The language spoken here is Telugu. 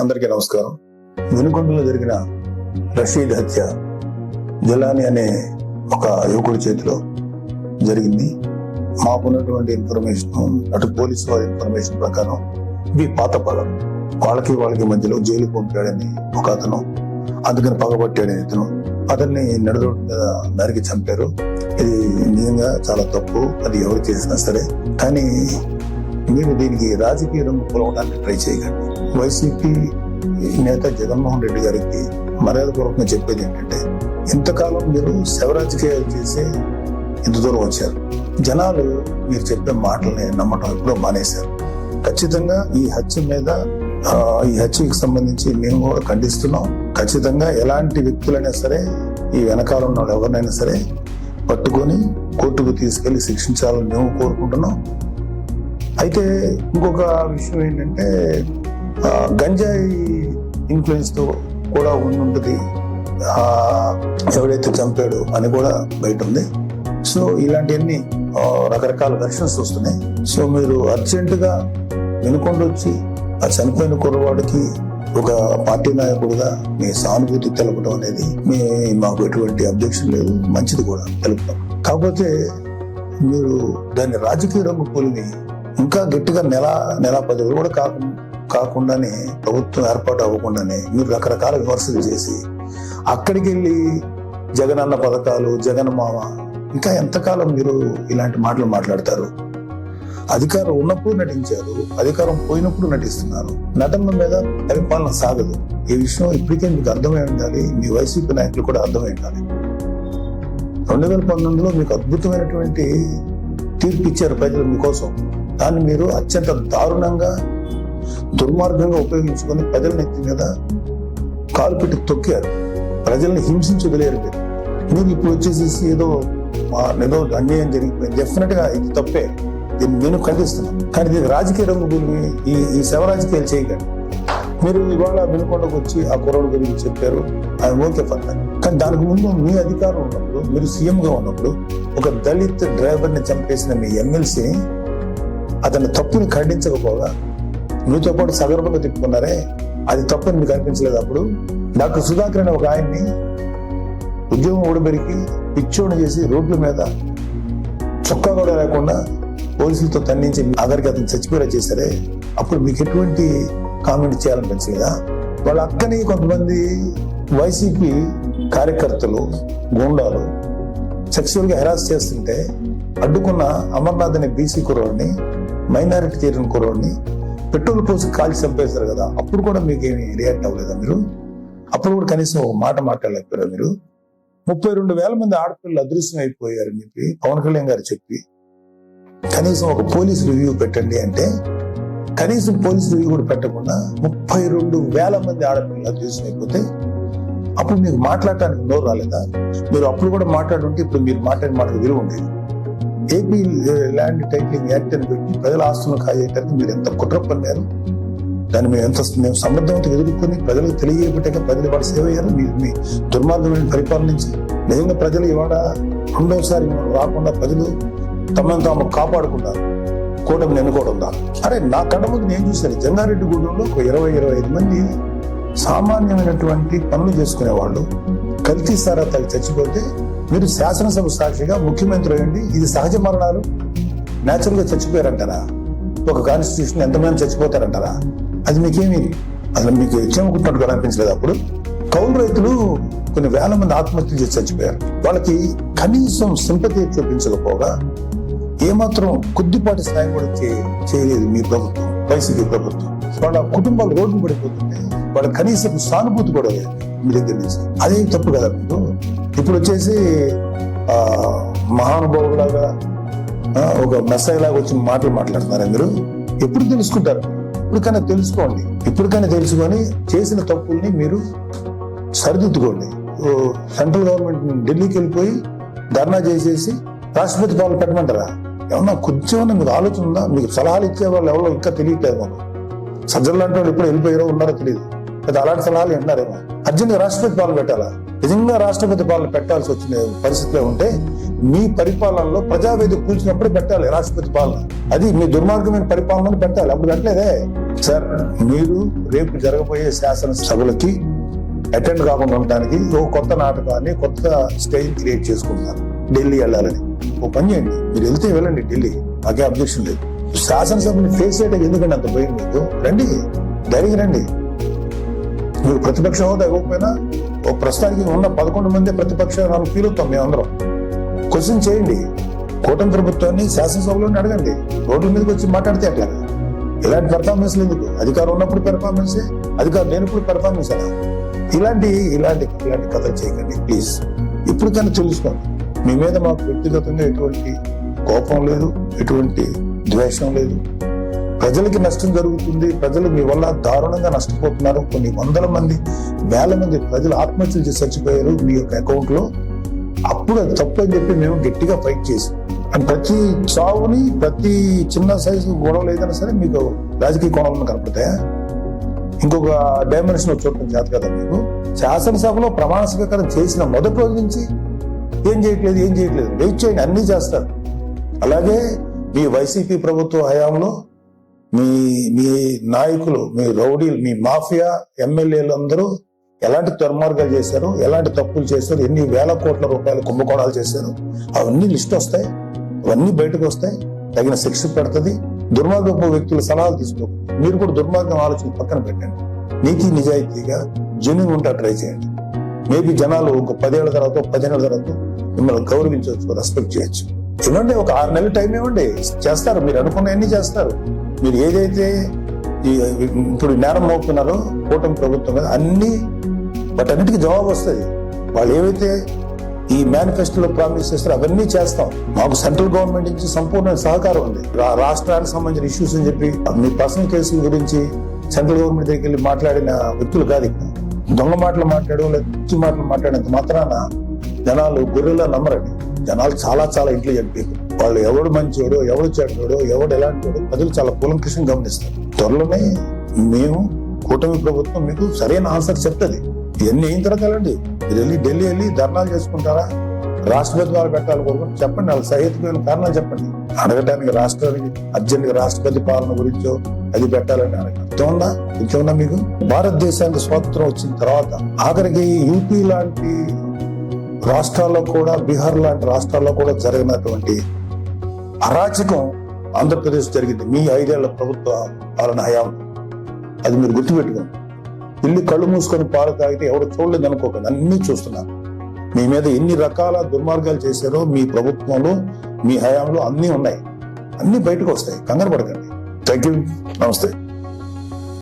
అందరికీ నమస్కారం. వెనుకొండలో జరిగిన రషీద్ హత్య జలాని అనే ఒక యువకుడి చేతిలో జరిగింది. మాకున్నటువంటి ఇన్ఫర్మేషన్ అటు పోలీసు వారి ఇన్ఫర్మేషన్ ప్రకారం ఇవి పాత పగలు వాళ్ళకి వాళ్ళకి మధ్యలో జైలు పంపాడని ఒక అతను అందుకని పగబట్టాడని ఇతను అతన్ని నడురోడ్డు మీద నరికి చంపారు. ఇది నిజంగా చాలా తప్పు. అది ఎవరు చేసినా సరే. కానీ మీరు దీనికి రాజకీయ రంగు పొలవడానికి ట్రై చేయకండి. వైసీపీ నేత జగన్మోహన్ రెడ్డి గారికి మర్యాదపూర్వకంగా చెప్పేది ఏంటంటే ఇంతకాలం మీరు శవరాజకీయాలు చేసి ఇంత దూరం వచ్చారు. జనాలు మీరు చెప్పే మాటల్ని నమ్మటం ఎప్పుడో మానేశారు. ఖచ్చితంగా ఈ హత్య మీద ఈ హత్యకి సంబంధించి మేము కూడా ఖండిస్తున్నాం. ఖచ్చితంగా ఎలాంటి వ్యక్తులైనా సరే ఈ వెనకాల ఉన్న వాళ్ళు ఎవరినైనా సరే పట్టుకొని కోర్టుకు తీసుకెళ్ళి శిక్షించాలని మేము కోరుకుంటున్నాం. అయితే ఇంకొక విషయం ఏంటంటే గంజాయి ఇన్ఫ్లుయెన్స్తో కూడా ఉంటుంది ఎవడైతే చంపాడు అని కూడా బయట ఉంది. సో ఇలాంటివన్నీ రకరకాల వెర్షన్స్ వస్తున్నాయి. సో మీరు అర్జెంటుగా వినుకొండ వచ్చి ఆ చనిపోయిన కుర్రవాడికి ఒక పార్టీ నాయకుడిగా మీ సానుభూతి తెలపడం అనేది మీ మాకు ఎటువంటి అబ్జెక్షన్ లేదు. మంచిది కూడా తెలుపుతాం. కాకపోతే మీరు దాన్ని రాజకీయ రంగు పూలిని ఇంకా గట్టిగా నెల నెల పది రోజులు కూడా కాకుండా కాకుండానే ప్రభుత్వం ఏర్పాటు అవ్వకుండానే మీరు రకరకాల విమర్శలు చేసి అక్కడికి వెళ్ళి జగన్ అన్న పథకాలు జగన్ మామ ఇంకా ఎంతకాలం మీరు ఇలాంటి మాటలు మాట్లాడతారు? అధికారం ఉన్నప్పుడు నటించారు అధికారం పోయినప్పుడు నటిస్తున్నారు. నటన మీద పరిపాలన సాగదు. ఈ విషయం ఇప్పటికే మీకు అర్థమై ఉండాలి మీ వైసీపీ నాయకులు కూడా అర్థమై ఉండాలి. రెండు వేల పంతొమ్మిదిలో మీకు అద్భుతమైనటువంటి తీర్పు ఇచ్చారు ప్రజలు మీకోసం. దాన్ని మీరు అత్యంత దారుణంగా దుర్మార్గంగా ఉపయోగించుకొని ప్రజల నెత్తి మీద కాలు పెట్టి తొక్కారు. ప్రజల్ని హింసించి వదిలేరు మీరు. మీరు ఇప్పుడు వచ్చేసేసి ఏదో ఏదో అన్యాయం జరిగిపోయింది. డెఫినెట్గా ఇది తప్పే. దీన్ని నేను ఖండిస్తున్నాను. కానీ దీనికి రాజకీయ రంగు గురి ఈ ఈ శవ రాజకీయాలు చేయకండి. మీరు ఇవాళ వినుకొండకు వచ్చి ఆ కుర్రోడు గురించి చెప్పారు. ఆయన ఓకే పర్లేదు కానీ దానికి ముందు మీ అధికారం ఉన్నప్పుడు మీరు సీఎంగా ఉన్నప్పుడు ఒక దళిత్ డ్రైవర్ని చంపేసిన మీ ఎమ్మెల్సీ అతని తప్పుని ఖండించకపోగా మీతో పాటు సగర్భంగా తిప్పుకున్నారే? అది తప్పని మీకు అనిపించలేదు అప్పుడు? డాక్టర్ సుధాకర్ అనే ఒక ఆయన్ని ఉద్యోగం ఊడబెరికి పిచ్చోడు చేసి రోడ్ల మీద చొక్కా కూడా లేకుండా పోలీసులతో తన్నించి ఆఖరికి అతను చచ్చిపోయేలా చేశారే? అప్పుడు మీకు ఎటువంటి కామెంట్ చేయాలనిపించలేదా? వాళ్ళ అక్కని కొంతమంది వైసీపీ కార్యకర్తలు గూండాలు సెక్సువల్గా హెరాస్ చేస్తుంటే అడ్డుకున్న అమర్నాథ్ అనే బీసీ కుర్రోడిని మైనారిటీ తీరిన కుర్రోడిని పెట్రోల్ పోసి కాల్చి చంపేశారు కదా అప్పుడు కూడా మీకు ఏమి రియాక్ట్ అవ్వలేదా మీరు? అప్పుడు కూడా కనీసం ఒక మాట మాట్లాడలేకపోయారా మీరు? ముప్పై రెండు వేల మంది ఆడపిల్లలు అదృశ్యం అయిపోయారని చెప్పి పవన్ కళ్యాణ్ గారు చెప్పి కనీసం ఒక పోలీస్ రివ్యూ పెట్టండి అంటే కనీసం పోలీస్ రివ్యూ కూడా పెట్టకుండా ముప్పై రెండు వేల మంది ఆడపిల్లలు అదృశ్యం అయిపోతే అప్పుడు మీకు మాట్లాడటానికి నోరు రాలేదా? మీరు అప్పుడు కూడా మాట్లాడుంటే ఇప్పుడు మీరు మాట్లాడిన మాటకు విలువ ఉండేది. ఏపీ ల్యాండ్ టైటిలింగ్ యాక్ట్ అని పెట్టి ప్రజల ఆస్తులను కాజేయడానికి మీరు ఎంత కుట్ర పన్నారు దాన్ని మేము ఎంత మేము సమర్థవంతం ఎదుర్కొని ప్రజలకు తెలియబట్టాక ప్రజలు వాడు సేవ అయ్యారు. మీ మీ దుర్మార్గమైన పరిపాలన నుంచి నిజంగా ప్రజలు ఇవాళ రెండోసారి రాకుండా ప్రజలు తమను తాము కాపాడుకున్నారు కూటమిని ఎన్నుకోవడం దా అరే నా కళ్ళ ముందు నేను చూశాను జంగారెడ్డి గూడెంలో ఒక ఇరవై ఇరవై ఐదు మంది సామాన్యమైనటువంటి పనులు చేసుకునేవాళ్ళు. కల్తీ సారా తాగి చచ్చిపోతే మీరు శాసనసభ సాక్షిగా ముఖ్యమంత్రి అయ్యండి. ఇది సహజ మరణాలు. న్యాచురల్గా చచ్చిపోయారంటారా? ఒక కాన్స్టిట్యూషన్ ఎంతమంది చచ్చిపోతారంటారా? అది మీకేమి? అసలు మీకు ఇచ్చేమనుకుంటున్నట్టు అనిపించలేదు అప్పుడు. కౌలు రైతులు కొన్ని వేల మంది ఆత్మహత్యలు చేసి చచ్చిపోయారు. వాళ్ళకి కనీసం సింపతి చూపించకపోగా ఏమాత్రం కొద్దిపాటి సాయం కూడా చేయలేదు మీ ప్రభుత్వం వైసీపీ ప్రభుత్వం. వాళ్ళ కుటుంబాలు రోడ్డు పడిపోతుంటే వాళ్ళ కనీసం సానుభూతి కూడా లేదు. మీ దగ్గర నుంచి అదే తప్పు కదా మీకు? ఇప్పుడు వచ్చేసి మహానుభావులాగా ఒక మెస్సై లాగా వచ్చి మాటలు మాట్లాడుతున్నారు అందరూ. ఎప్పుడు తెలుసుకుంటారు? ఇప్పటికైనా తెలుసుకోండి. ఇప్పటికైనా తెలుసుకొని చేసిన తప్పుల్ని మీరు సరిదిద్దుకోండి. ఓ సెంట్రల్ గవర్నమెంట్ ఢిల్లీకి వెళ్ళిపోయి ధర్నా చేసేసి రాష్ట్రపతి పాలన పెట్టమంటారా? ఏమన్నా కొంచెం మీకు ఆలోచన ఉందా? మీకు సలహాలు ఇచ్చే వాళ్ళు ఎవరో ఇంకా తెలియట్లేదు మాకు. సజ్జలు లాంటి వాళ్ళు ఎప్పుడు వెళ్ళిపోయారో ఉన్నారో తెలియదు. లేదా అలాంటి సలహాలు విన్నారేమో అర్జెంట్గా రాష్ట్రపతి పాలన పెట్టాలా? నిజంగా రాష్ట్రపతి పాలన పెట్టాల్సి వచ్చిన పరిస్థితిలో ఉంటే మీ పరిపాలనలో ప్రజావేదిక కూల్చినప్పుడు పెట్టాలి రాష్ట్రపతి పాలన. అది మీ దుర్మార్గమైన పరిపాలన పెట్టాలి. అప్పుడు పెట్టలేదే. సార్ మీరు రేపు జరగబోయే శాసనసభలకి అటెండ్ కాకుండా ఉండడానికి ఓ కొత్త నాటకాన్ని కొత్త స్టైల్ క్రియేట్ చేసుకుంటున్నారు ఢిల్లీ వెళ్ళాలని. ఓ పని చేయండి. మీరు వెళ్తే వెళ్ళండి ఢిల్లీ. నాకే అబ్జెక్షన్ లేదు. శాసనసభని ఫేస్ చేయడానికి ఎందుకంటే అంత భయం మీకు? రండి. ధైర్యం రండి. మీరు ప్రతిపక్ష హోదా ఇవ్వకపోయినా ఓ ప్రస్తుతానికి ఉన్న పదకొండు మంది ప్రతిపక్ష ఫీల్ అవుతాం మేమందరం క్వశ్చన్ చేయండి. కూటమి ప్రభుత్వాన్ని శాసనసభలోనే అడగండి. రోడ్ల మీదకి వచ్చి మాట్లాడితే అట్లా ఇలాంటి పెర్ఫార్మెన్స్ ఎందుకు? అధికారం ఉన్నప్పుడు పెర్ఫార్మెన్స్ అధికారం లేనప్పుడు పెర్ఫార్మెన్స్ అలా ఇలాంటి ఇలాంటి ఇలాంటి కథలు చేయకండి ప్లీజ్ ఇప్పటికైనా తెలుసుకోండి. మీ మీద మాకు వ్యక్తిగతంగా ఎటువంటి కోపం లేదు ఎటువంటి ద్వేషం లేదు. ప్రజలకి నష్టం జరుగుతుంది. ప్రజలు మీ వల్ల దారుణంగా నష్టపోతున్నారు. కొన్ని వందల మంది వేల మంది ప్రజలు ఆత్మహత్యలు చేసి చచ్చిపోయారు మీ యొక్క అకౌంట్లో. అప్పుడు అది తప్పు అని చెప్పి మేము గట్టిగా ఫైట్ చేసాం అండ్ ప్రతి చావుని ప్రతి చిన్న సైజు గొడవలు ఏదైనా సరే మీకు రాజకీయ కోణంలో కనపడతాయా? ఇంకొక డైమెన్షన్ చూడటం చేత కదా మీకు. శాసనసభలో ప్రమాణ స్వీకారం చేసిన మొదటి రోజు నుంచి ఏం చేయట్లేదు ఏం చేయట్లేదు. వెయిట్ చేయండి అన్ని చేస్తారు. అలాగే మీ వైసీపీ ప్రభుత్వ హయాంలో మీ మీ నాయకులు మీ రౌడీలు మీ మాఫియా ఎమ్మెల్యేలు అందరూ ఎలాంటి దుర్మార్గాలు చేశారు ఎలాంటి తప్పులు చేశారు ఎన్ని వేల కోట్ల రూపాయలు కుంభకోణాలు చేశారు అవన్నీ లిస్ట్ వస్తాయి అవన్నీ బయటకు వస్తాయి తగిన శిక్ష పెడుతుంది దుర్మార్గపు వ్యక్తుల సలహాలు తీసుకో మీరు కూడా దుర్మార్గం ఆలోచన పక్కన పెట్టండి. నీతి నిజాయితీగా జెన్యున్ ఉంటా ట్రై చేయండి. మేబీ జనాలు ఒక పదేళ్ళ తర్వాత పదిహేనుల తర్వాత మిమ్మల్ని గౌరవించవచ్చు రెస్పెక్ట్ చేయొచ్చు. ఇవ్వండి ఒక ఆరు నెలల టైం ఇవ్వండి. చేస్తారు మీరు అనుకున్న అన్ని చేస్తారు. మీరు ఏదైతే ఈ ఇప్పుడు నేరం మోపుతున్నారో కూటమి ప్రభుత్వం మీద అన్ని వాటన్నిటికీ జవాబు వస్తుంది. వాళ్ళు ఏవైతే ఈ మేనిఫెస్టోలో ప్రామిస్ చేస్తారో అవన్నీ చేస్తాం. మాకు సెంట్రల్ గవర్నమెంట్ నుంచి సంపూర్ణ సహకారం ఉంది. రాష్ట్రానికి సంబంధించిన ఇష్యూస్ అని చెప్పి మీ పర్సనల్ కేసుల గురించి సెంట్రల్ గవర్నమెంట్ దగ్గరికి వెళ్ళి మాట్లాడిన వ్యక్తులు కాదు దొంగ మాటలు మాట్లాడు లేదా పిచ్చి మాటలు మాట్లాడినంత మాత్రాన జనాలు గొర్రెలా నమ్మరండి. జనాలు చాలా చాలా ఇంటెలిజెంట్ పీపుల్ వాళ్ళు ఎవడు మంచివాడు ఎవడు చెడ్డోడు ఎవడు ఎలాంటివాడో ప్రజలు చాలా కూలంకషం గమనిస్తారు. త్వరలోనే మేము కూటమి ప్రభుత్వం మీకు సరైన ఆన్సర్ చెప్తుంది. ఇవన్నీ అయిన తర్వాత వెళ్ళండి. మీరు వెళ్ళి ఢిల్లీ వెళ్ళి ధర్నాలు చేసుకుంటారా? రాష్ట్రపతి వారు పెట్టాలి కోరుకుని చెప్పండి. వాళ్ళ సహేతుకమైన కారణాలు చెప్పండి. అడగడానికి రాష్ట్రానికి అర్జెంట్ రాష్ట్రపతి పాలన గురించో అది పెట్టాలని అడగ అర్థం ఉందా కొంచెం మీకు? భారతదేశానికి స్వాతంత్రం వచ్చిన తర్వాత ఆఖరికి యూపీ లాంటి రాష్ట్రాల్లో కూడా బీహార్ లాంటి రాష్ట్రాల్లో కూడా జరిగినటువంటి అరాచకం ఆంధ్రప్రదేశ్ జరిగింది. మీ ఐదేళ్ళ ప్రభుత్వ పాలన హయాంలో అది మీరు గుర్తుపెట్టుకోండి. ఇల్లు కళ్ళు మూసుకొని పాలు తాగితే ఎవరు చూడలేదు అనుకోకండి. అన్ని చూస్తున్నారు. మీ మీద ఎన్ని రకాల దుర్మార్గాలు చేశారో మీ ప్రభుత్వంలో మీ హయాంలో అన్నీ ఉన్నాయి. అన్నీ బయటకు వస్తాయి. కంగారు పడకండి. థ్యాంక్ యూ నమస్తే.